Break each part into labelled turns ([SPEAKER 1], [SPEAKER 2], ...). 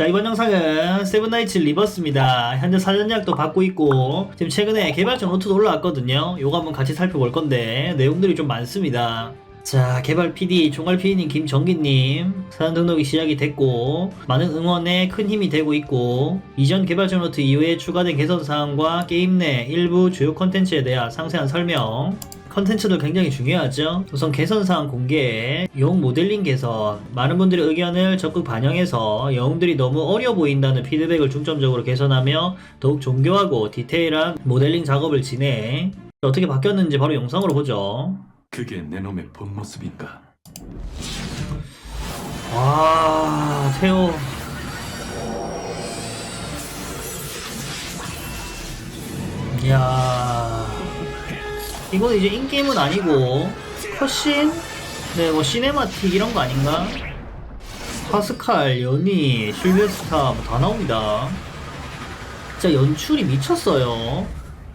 [SPEAKER 1] 자 이번 영상은 세븐나이츠 리버스입니다. 현재 사전 예약도 받고 있고 지금 최근에 개발자 노트도 올라왔거든요. 요거 한번 같이 살펴볼 건데 내용들이 좀 많습니다. 자 개발 PD 종갈 PD님 김정기님. 사전 등록이 시작이 됐고 많은 응원에 큰 힘이 되고 있고 이전 개발자 노트 이후에 추가된 개선 사항과 게임 내 일부 주요 콘텐츠에 대한 상세한 설명 컨텐츠도 굉장히 중요하죠. 우선 개선사항 공개, 용 모델링 개선, 많은 분들의 의견을 적극 반영해서 영웅들이 너무 어려 보인다는 피드백을 중점적으로 개선하며 더욱 정교하고 디테일한 모델링 작업을 진행. 어떻게 바뀌었는지 바로 영상으로 보죠.
[SPEAKER 2] 그게 내 놈의 본 모습인가?
[SPEAKER 1] 와, 태호. 이야. 이건 이제 인게임은 아니고, 컷신? 네, 뭐, 시네마틱 이런 거 아닌가? 파스칼, 연희, 실베스타, 뭐 다 나옵니다. 진짜 연출이 미쳤어요.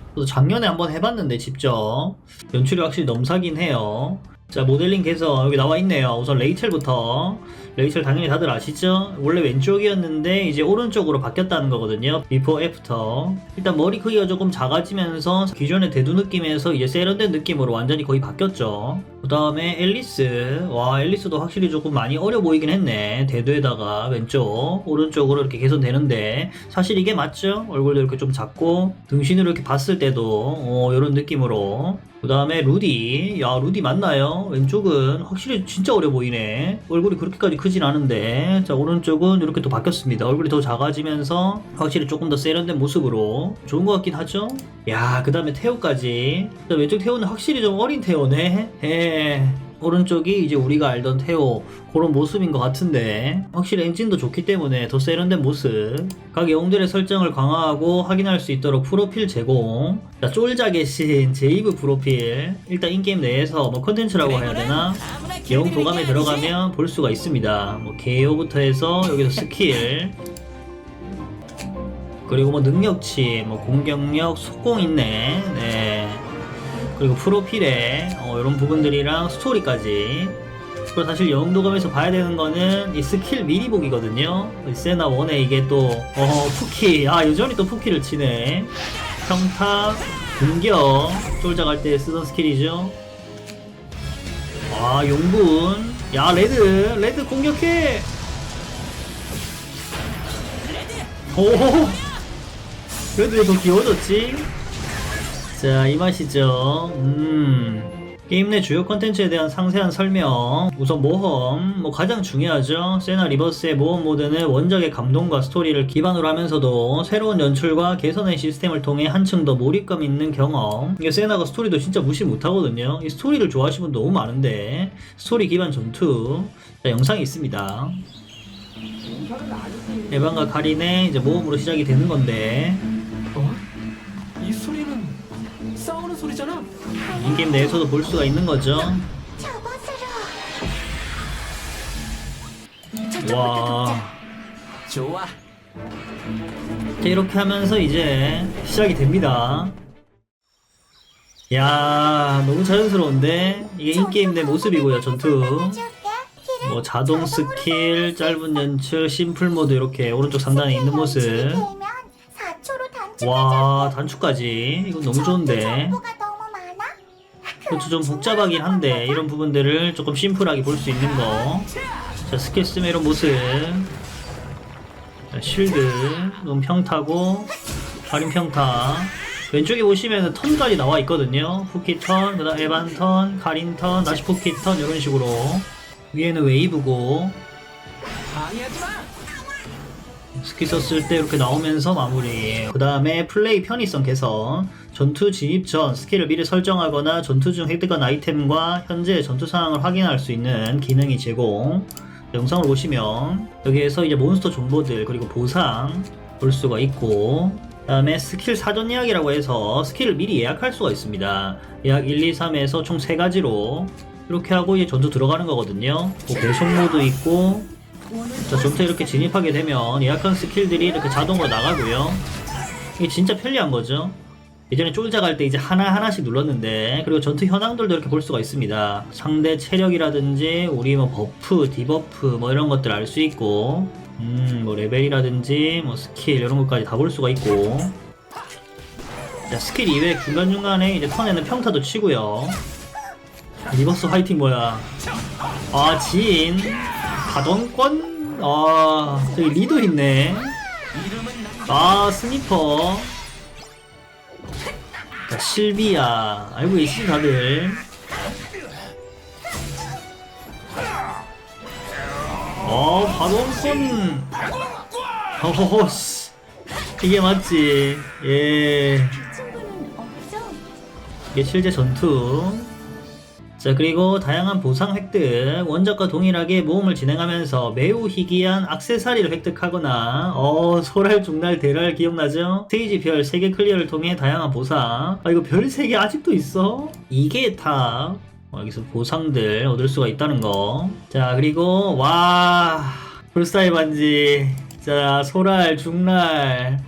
[SPEAKER 1] 저도 작년에 한번 해봤는데, 직접. 연출이 확실히 넘사긴 해요. 자 모델링 개선 여기 나와 있네요 우선 레이첼부터 레이첼 당연히 다들 아시죠? 원래 왼쪽이었는데 이제 오른쪽으로 바뀌었다는 거거든요. 비포 애프터. 일단 머리 크기가 조금 작아지면서 기존의 대두 느낌에서 이제 세련된 느낌으로 완전히 거의 바뀌었죠. 그 다음에 앨리스. 와 앨리스도 확실히 조금 많이 어려 보이긴 했네. 대두에다가 왼쪽 오른쪽으로 이렇게 개선되는데. 사실 이게 맞죠? 얼굴도 이렇게 좀 작고 등신으로 이렇게 봤을 때도 어, 이런 느낌으로. 그 다음에 루디. 야 루디 맞나요? 왼쪽은 확실히 진짜 어려 보이네. 얼굴이 그렇게까지 크진 않은데 자 오른쪽은 이렇게 또 바뀌었습니다. 얼굴이 더 작아지면서 확실히 조금 더 세련된 모습으로 좋은 것 같긴 하죠? 야그 다음에 태호까지. 자, 왼쪽 태호는 확실히 좀 어린 태호네. 예. 오른쪽이 이제 우리가 알던 태호 그런 모습인 것 같은데 확실히 엔진도 좋기 때문에 더 세련된 모습. 각 영웅들의 설정을 강화하고 확인할 수 있도록 프로필 제공. 자 쫄작의 신 제이브 프로필. 일단 인게임 내에서 뭐 컨텐츠라고 해야 되나? 영웅 도감에 들어가면 볼 수가 있습니다. 뭐 개요부터 해서 여기서 스킬. 그리고 뭐 능력치 뭐 공격력 속공 있네. 네 그리고 프로필에 어, 이런 부분들이랑 스토리까지. 그리고 사실 영웅도감에서 봐야 되는 거는 이 스킬 미리 보기거든요. 이 세나 원에 이게 또 어, 푸키. 아 여전히 또 푸키를 치네. 평타 공격. 쫄작할 때 쓰던 스킬이죠. 아 용분 야 레드. 레드 공격해. 오 레드 왜더 귀여워졌지? 자, 이 맛이죠. 음. 게임 내 주요 컨텐츠에 대한 상세한 설명. 우선 모험. 뭐 가장 중요하죠. 세나 리버스의 모험 모드는 원작의 감동과 스토리를 기반으로 하면서도 새로운 연출과 개선의 시스템을 통해 한층 더 몰입감 있는 경험. 이게 세나가 스토리도 진짜 무시 못하거든요. 이 스토리를 좋아하시는 분 너무 많은데. 스토리 기반 전투. 자, 영상이 있습니다. 에반과 카린의 이제 모험으로 시작이 되는 건데.
[SPEAKER 2] 어? 이 소리는 싸우는 소리잖아.
[SPEAKER 1] 인게임 내에서도 볼 수가 있는 거죠. 와.
[SPEAKER 2] 좋아.
[SPEAKER 1] 자, 이렇게 하면서 이제 시작이 됩니다. 야, 너무 자연스러운데? 이게 인게임 내 모습이고요, 전투. 뭐 자동 스킬, 짧은 연출, 심플 모드 이렇게 오른쪽 상단에 있는 모습. 와, 단추까지. 이건 너무 좋은데. 그렇죠, 좀 복잡하긴 한데 이런 부분들을 조금 심플하게 볼 수 있는 거. 자, 스킬 쓰면 이런 모습. 자, 쉴드, 눈 평타고, 가림 평타. 왼쪽에 보시면 턴까지 나와 있거든요. 푸키 턴, 그 다음 에반 턴, 가린 턴, 다시 푸키 턴 이런 식으로. 위에는 웨이브고. 스킬 썼을 때 이렇게 나오면서 마무리. 그 다음에 플레이 편의성 개선. 전투 진입 전 스킬을 미리 설정하거나 전투 중 획득한 아이템과 현재 전투 상황을 확인할 수 있는 기능이 제공. 영상을 보시면 여기에서 이제 몬스터 정보들 그리고 보상 볼 수가 있고 그 다음에 스킬 사전 예약이라고 해서 스킬을 미리 예약할 수가 있습니다. 예약 1, 2, 3에서 총 3가지로 이렇게 하고 이제 전투 들어가는 거거든요. 뭐 배송 모드 있고 자, 전투 이렇게 진입하게 되면 예약한 스킬들이 이렇게 자동으로 나가고요. 이게 진짜 편리한 거죠. 예전에 쫄자 갈 때 이제 하나하나씩 눌렀는데 그리고 전투 현황들도 이렇게 볼 수가 있습니다. 상대 체력이라든지 우리 뭐 버프, 디버프 뭐 이런 것들 알 수 있고 음 뭐 레벨이라든지 뭐 스킬 이런 것까지 다 볼 수가 있고. 자 스킬 이외에 중간중간에 이제 턴에는 평타도 치고요. 리버스 화이팅 뭐야. 아진 가동권? 아 저기 리도 있네. 아 스니퍼. 자 실비아 알고 계시죠 다들. 어 가동권. 어허허 씨. 이게 맞지. 예? 이게 실제 전투. 자, 그리고 다양한 보상 획득, 원작과 동일하게 모험을 진행하면서 매우 희귀한 악세사리를 획득하거나, 어, 소랄, 중날, 대랄 기억나죠? 스테이지 별 3개 클리어를 통해 다양한 보상. 아, 이거 별 3개 아직도 있어? 이게 다, 어, 여기서 보상들 얻을 수가 있다는 거. 자, 그리고, 와, 불사의 반지. 자, 소랄, 중날,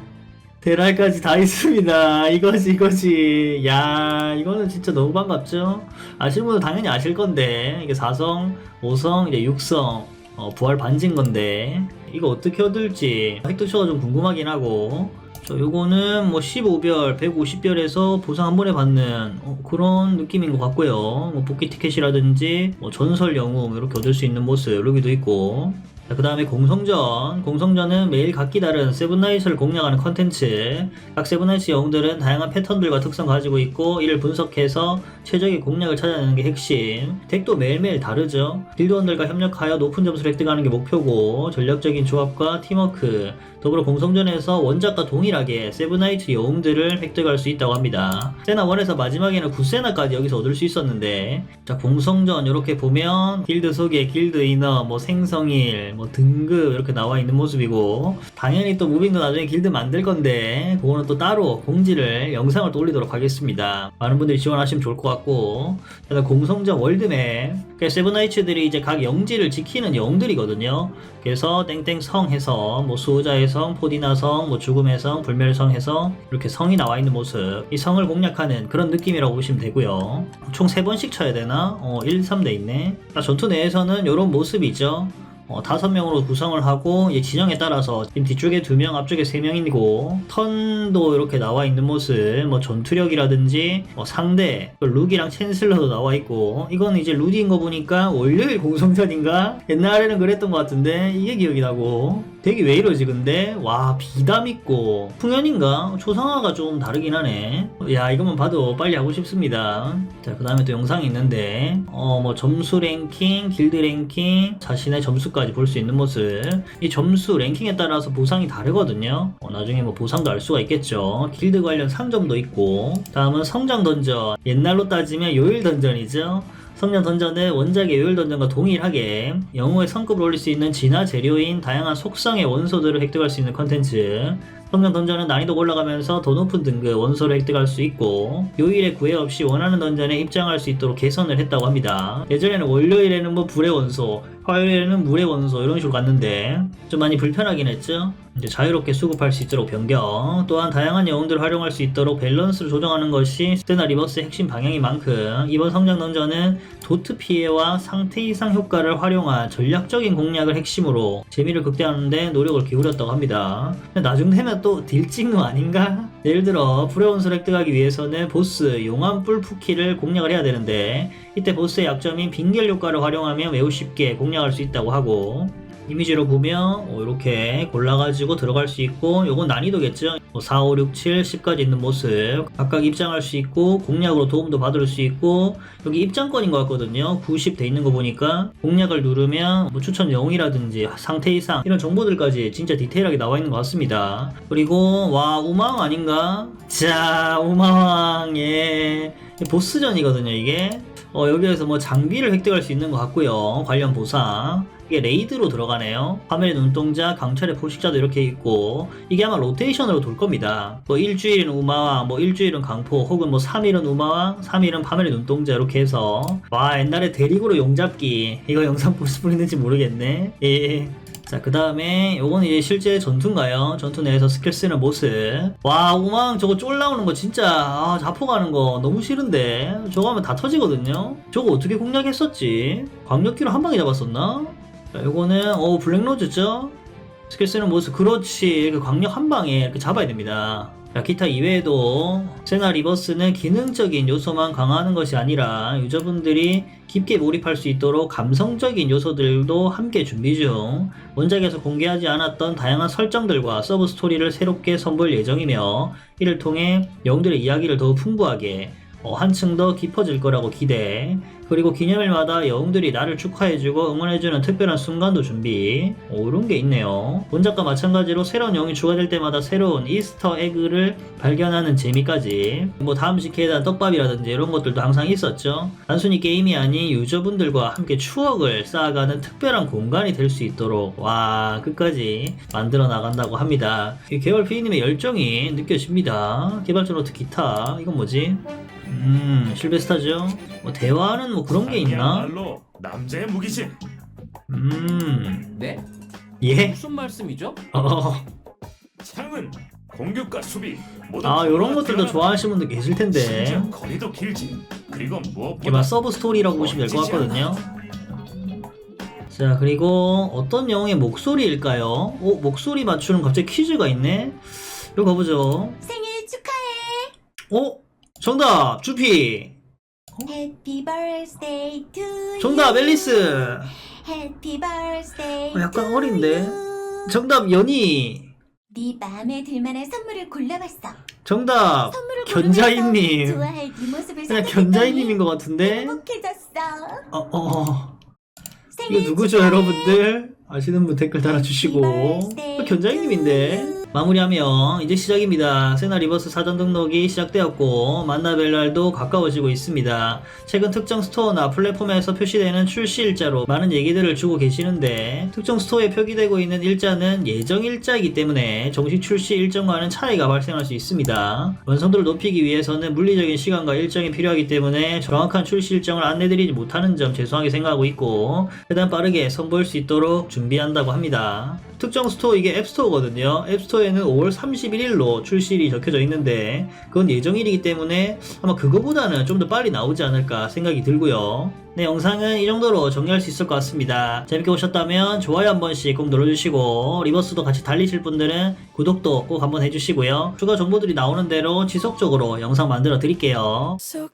[SPEAKER 1] 대랄까지 다 있습니다. 이거지, 이거지. 야, 이거는 진짜 너무 반갑죠? 아시는 분은 당연히 아실 건데, 이게 4성, 5성, 이제 6성, 어, 부활 반진 건데, 이거 어떻게 얻을지, 획득처가 좀 궁금하긴 하고, 저 요거는 뭐 15별, 150별에서 보상 한 번에 받는 어, 그런 느낌인 것 같고요. 뭐 복귀 티켓이라든지, 뭐 전설 영웅 이렇게 얻을 수 있는 모습 여기도 있고, 그 다음에 공성전. 공성전은 매일 각기 다른 세븐나이츠를 공략하는 컨텐츠. 각 세븐나이츠 영웅들은 다양한 패턴들과 특성 가지고 있고, 이를 분석해서 최적의 공략을 찾아내는 게 핵심. 덱도 매일매일 다르죠. 빌드원들과 협력하여 높은 점수를 획득하는 게 목표고, 전략적인 조합과 팀워크, 더불어 공성전에서 원작과 동일하게 세븐나이츠 영웅들을 획득할 수 있다고 합니다. 세나 1에서 마지막에는 9세나까지 여기서 얻을 수 있었는데, 자, 공성전 이렇게 보면 길드 소개, 길드 이너, 뭐 생성일, 뭐 등급 이렇게 나와 있는 모습이고, 당연히 또 무빙도 나중에 길드 만들 건데, 그거는 또 따로 공지를 영상을 또 올리도록 하겠습니다. 많은 분들이 지원하시면 좋을 것 같고, 그다음 공성전 월드맵, 그러니까 세븐나이츠들이 이제 각 영지를 지키는 영들이거든요. 그래서 땡땡 성 해서 뭐 수호자의 성, 포디나 성, 뭐 죽음의 성, 불멸 성 해서 이렇게 성이 나와 있는 모습. 이 성을 공략하는 그런 느낌이라고 보시면 되고요. 총 3번씩 쳐야 되나? 어, 1, 3돼 있네. 자, 전투 내에서는 이런 모습이죠. 어, 다섯 명으로 구성을 하고 이 지형에 따라서 지금 뒤쪽에 두 명, 앞쪽에 세 명이고 턴도 이렇게 나와 있는 모습, 뭐 전투력이라든지 뭐 상대, 또 룩이랑 챈슬러도 나와 있고 이거는 이제 루디인 거 보니까 월요일 공성전인가? 옛날에는 그랬던 것 같은데 이게 기억이 나고 되게 왜 이러지 근데? 와 비담 있고. 풍연인가? 초상화가 좀 다르긴 하네. 야 이것만 봐도 빨리 하고 싶습니다. 자그 다음에 또 영상이 있는데. 어 뭐 점수 랭킹 길드 랭킹 자신의 점수까지 볼 수 있는 모습. 이 점수 랭킹에 따라서 보상이 다르거든요. 어, 나중에 뭐 보상도 알 수가 있겠죠. 길드 관련 상점도 있고. 다음은 성장 던전. 옛날로 따지면 요일 던전이죠 성장 던전은 원작의 요일 던전과 동일하게 영웅의 성급을 올릴 수 있는 진화 재료인 다양한 속성의 원소들을 획득할 수 있는 컨텐츠 성장 던전은 난이도가 올라가면서 더 높은 등급 원소를 획득할 수 있고 요일에 구애 없이 원하는 던전에 입장할 수 있도록 개선을 했다고 합니다. 예전에는 월요일에는 뭐 불의 원소, 화요일에는 물의 원소 이런 식으로 갔는데 좀 많이 불편하긴 했죠. 이제 자유롭게 수급할 수 있도록 변경 또한 다양한 영웅들을 활용할 수 있도록 밸런스를 조정하는 것이 스테나 리버스의 핵심 방향인 만큼 이번 성장 던전은 도트 피해와 상태 이상 효과를 활용한 전략적인 공략을 핵심으로 재미를 극대화하는데 노력을 기울였다고 합니다. 나중 되면 또 딜찍노 아닌가? 예를 들어 불의 원소를 획득하기 위해서는 보스 용암 뿔 푸키를 공략을 해야 되는데 이때 보스의 약점인 빙결 효과를 활용하면 매우 쉽게 공략할 수 있다고 하고 이미지로 보면 이렇게 골라가지고 들어갈 수 있고 요건 난이도겠죠 뭐 4, 5, 6, 7, 10까지 있는 모습 각각 입장할 수 있고 공략으로 도움도 받을 수 있고 여기 입장권인 것 같거든요 90 돼 있는 거 보니까 공략을 누르면 뭐 추천 영웅이라든지 상태 이상 이런 정보들까지 진짜 디테일하게 나와 있는 것 같습니다 그리고 와 우마왕 아닌가? 자 우마왕 예 보스전이거든요 이게 어, 여기에서 뭐 장비를 획득할 수 있는 것 같고요. 관련 보상. 이게 레이드로 들어가네요. 화면의 눈동자, 강철의 포식자도 이렇게 있고 이게 아마 로테이션으로 돌 겁니다. 뭐 일주일은 우마왕, 뭐 일주일은 강포, 혹은 뭐 3일은 우마왕, 3일은 화면의 눈동자 이렇게 해서 와 옛날에 대리구로 용잡기 이거 영상 보실 분 있는지 모르겠네. 예. 자, 그 다음에 요건 이제 실제 전투인가요? 전투 내에서 스킬 쓰는 모습. 와, 우망 저거 쫄 나오는 거 진짜, 아, 자포 가는 거 너무 싫은데. 저거 하면 다 터지거든요? 저거 어떻게 공략했었지? 광역기로 한 방에 잡았었나? 자, 요거는, 어, 블랙로즈죠? 스킬 쓰는 모습, 그렇지. 그 광역 한 방에 이렇게 잡아야 됩니다. 자, 기타 이외에도 세나 리버스는 기능적인 요소만 강화하는 것이 아니라 유저분들이 깊게 몰입할 수 있도록 감성적인 요소들도 함께 준비 중 원작에서 공개하지 않았던 다양한 설정들과 서브 스토리를 새롭게 선보일 예정이며 이를 통해 영웅들의 이야기를 더욱 풍부하게 어, 한층 더 깊어질 거라고 기대 그리고 기념일마다 영웅들이 나를 축하해주고 응원해주는 특별한 순간도 준비. 오, 이런 게 있네요. 원작과 마찬가지로 새로운 영웅이 추가될 때마다 새로운 이스터 에그를 발견하는 재미까지. 뭐 다음 시기에 대한 떡밥이라든지 이런 것들도 항상 있었죠. 단순히 게임이 아닌 유저분들과 함께 추억을 쌓아가는 특별한 공간이 될 수 있도록. 와 끝까지 만들어 나간다고 합니다. 이 개발 PD님의 열정이 느껴집니다. 개발자 노트 기타. 이건 뭐지? 음 실베스타죠 뭐 대화는 뭐 그런 게 있나?
[SPEAKER 3] 아니야말로 남자의 무기지.
[SPEAKER 1] 음
[SPEAKER 2] 네?
[SPEAKER 1] 예?
[SPEAKER 2] 무슨 말씀이죠?
[SPEAKER 1] 어,
[SPEAKER 3] 창은 공격과 수비 모두
[SPEAKER 1] 아 요런 것들도. 좋아하시는 분들 계실 텐데
[SPEAKER 3] 심지어 거리도 길지. 그리고
[SPEAKER 1] 이게
[SPEAKER 3] 무엇보다
[SPEAKER 1] 막 서브 스토리라고 보시면 될 것 같거든요 자 그리고 어떤 영웅의 목소리일까요? 오 목소리 맞추는 갑자기 퀴즈가 있네 이거 가보죠
[SPEAKER 4] 생일 축하해.
[SPEAKER 1] 오 정답 주피
[SPEAKER 4] Happy birthday to you.
[SPEAKER 1] 정답 앨리스
[SPEAKER 4] Happy birthday.
[SPEAKER 1] 어, 약간
[SPEAKER 4] to
[SPEAKER 1] 어린데?
[SPEAKER 4] you.
[SPEAKER 1] 정답 연희
[SPEAKER 4] 네 마음에 들만한 선물을 골라봤어.
[SPEAKER 1] 정답
[SPEAKER 4] 선물을
[SPEAKER 1] 견자이님.
[SPEAKER 4] 고르면서 좋아할 네 모습을
[SPEAKER 1] 그냥 견자이님인 것 같은데
[SPEAKER 4] 행복해졌어.
[SPEAKER 1] 어, 어, 어.
[SPEAKER 4] 생일
[SPEAKER 1] 이거 누구죠
[SPEAKER 4] 축하해.
[SPEAKER 1] 여러분들 아시는 분 댓글 달아주시고 어, 견자이님인데 마무리하면 이제 시작입니다 세나 리버스 사전 등록이 시작되었고 만나벨날도 가까워지고 있습니다 최근 특정 스토어나 플랫폼에서 표시되는 출시 일자로 많은 얘기들을 주고 계시는데 특정 스토어에 표기되고 있는 일자는 예정 일자이기 때문에 정식 출시 일정과는 차이가 발생할 수 있습니다 완성도를 높이기 위해서는 물리적인 시간과 일정이 필요하기 때문에 정확한 출시 일정을 안내드리지 못하는 점 죄송하게 생각하고 있고 최대한 빠르게 선보일 수 있도록 준비한다고 합니다. 특정 스토어 이게 앱스토어거든요. 앱스토어 에는 5월 31일로 출시일이 적혀져 있는데 그건 예정일이기 때문에 아마 그거보다는 좀 더 빨리 나오지 않을까 생각이 들고요. 네, 영상은 이 정도로 정리할 수 있을 것 같습니다. 재밌게 보셨다면 좋아요 한 번씩 꼭 눌러주시고 리버스도 같이 달리실 분들은 구독도 꼭 한번 해주시고요. 추가 정보들이 나오는 대로 지속적으로 영상 만들어 드릴게요.
[SPEAKER 5] So